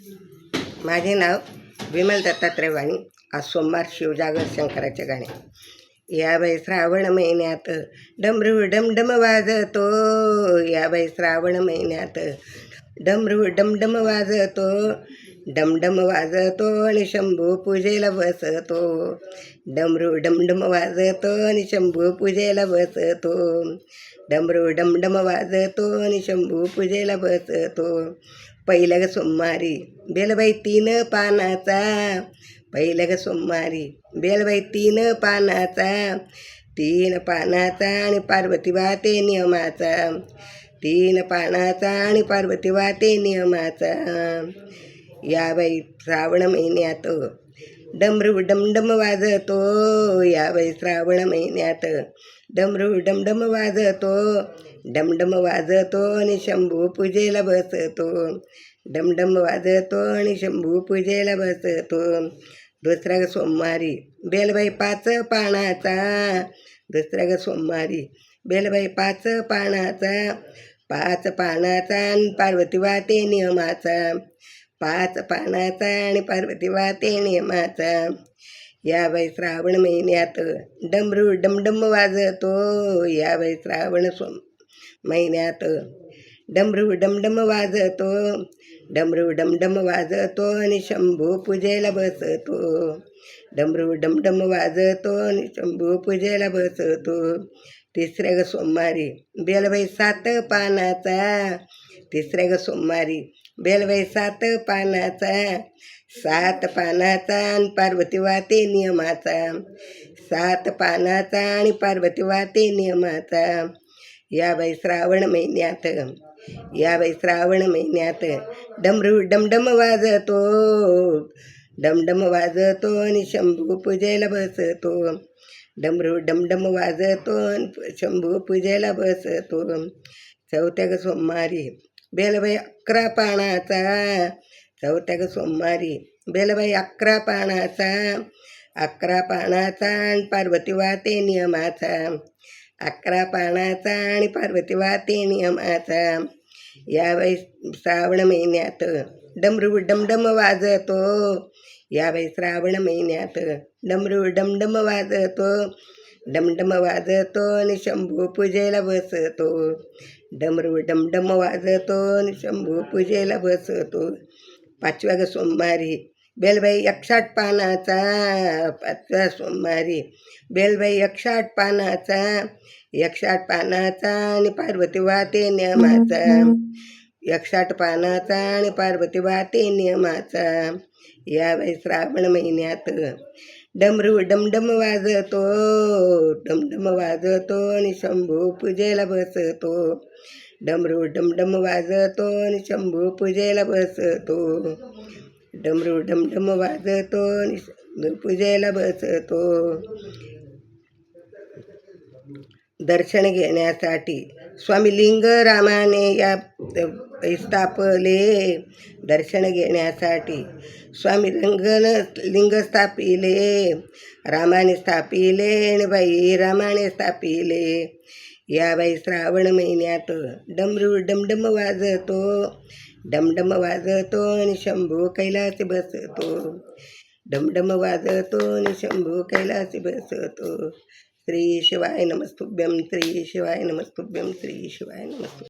माझे नाव विमल दत्तात्रय वाणी आज सोमवार शिवजागर शंकराचे गाणे. या बाई श्रावण महिन्यात डमरू डमडम वाजतो या बाई श्रावण महिन्यात डमरू डमडम वाजतो डमडम वाजतो आणि शंभू पूजेला बसतो डमरू डमडम वाजतो आणि शंभू पूजेला बसतो डमरू डमडम वाजतो आणि शंभू पूजेला बसतो पहिल्या सोमवारी बेलबाई तीन पानाचा. पहिल्या सोमवारी बेलबाई तीन पानाचा. तीन पानाचा आणि पार्वती वाते नियमाचा. तीन पानाचा आणि पार्वती वाते नियमाचा. या बाई श्रावण महिन्यात डमरू डमडम वाजतो. या बाई श्रावण महिन्यात डमरू डमडम वाजतो. डमडम वाजतो आणि शंभू पूजेला बसतो. डमडम वाजतो आणि शंभू पूजेला बसतो. दुसरा ग सोमवारी बेलबाई पाच पानाचा. दुसरा ग सोमवारी बेलबाई पाच पानाचा. पाच पानाचा आणि पार्वती वाते नियमाचा. पाच पानाचा आणि पार्वती वाते नियमाचा. या बाई श्रावण महिन्यात डमरू डमडम वाजतो. या बाई श्रावण सोम महिन्यात. डमरू डमडम वाजतो डमरू डमडम वाजतो आणि शंभू पूजेला बसतो. डमरू डमडम वाजतो आणि शंभू पूजेला बसतो. तिसऱ्या ग सोमवारी बेलबाई सात पानाचा. तिसऱ्या ग सोमवारी बेलबाई सात पानाचा. सात पानाचा आणि पार्वती वाते नियमाचा. सात पानाचा आणि पार्वती वाते नियमाचा. या बाई श्रावण महिन्यात. या बाई श्रावण महिन्यात. डमरू डमडम वाजतो. डमडम वाजतो आणि शंभू पूजेला बसतो. डमरू डमडम वाजतो आणि शंभू पूजेला बसतो. चौथ्या सोमवारी बेलबाई अकरा पानाचा. चौथ्या सोमवारी बेलबाई अकरा पानाचा. अकरा पानाचा आणि पार्वती वाते नियमाचा. अकरा पानाचा आणि पार्वती वाते नियमाचा. यावेळी श्रावण महिन्यात डमरू डमडम वाजतो. यावेळी श्रावण महिन्यात डमरू डमडम वाजतो. डमडम वाजतो आणि शंभू पूजेला बसतो. डमरू डमडम वाजतो आणि शंभू पूजेला बसतो. पाचव्या ग सोमवारी बेलबाई एकसाठ पानाचा पाचव्या सोमवारी. बेलबाई एकसाठ पानाचा एकसाठ पानाचा आणि पार्वती वाते नियमाचा. एकसाठ पानाचा आणि पार्वती वाते नियमाचा. यावेळी श्रावण महिन्यात डमरू डमडम वाजतो डमडम वाजतो आणि शंभू पूजेला बसतो. डमरू डमडम वाजतो आणि शंभू पूजेला बसतो. डमरू डमडम वाजतो पूजेला बसतो. दर्शन घेण्यासाठी स्वामी लिंगरामाने या स्थापले. दर्शन घेण्यासाठी स्वामी रंगन लिंग स्थापिले रामाने स्थापिले आणि बाई रामाने स्थापिले. या बाई श्रावण महिन्यात डमरू डमडम वाजतो. डमडम वाजतो आणि शंभू कैलास बसतो. डमडम वाजतो आणि शंभू कैलास बसतो. श्री शिवाय नमस्तुभ्यम श्री शिवाय नमस्तुभ्यम श्री शिवाय नमस्तु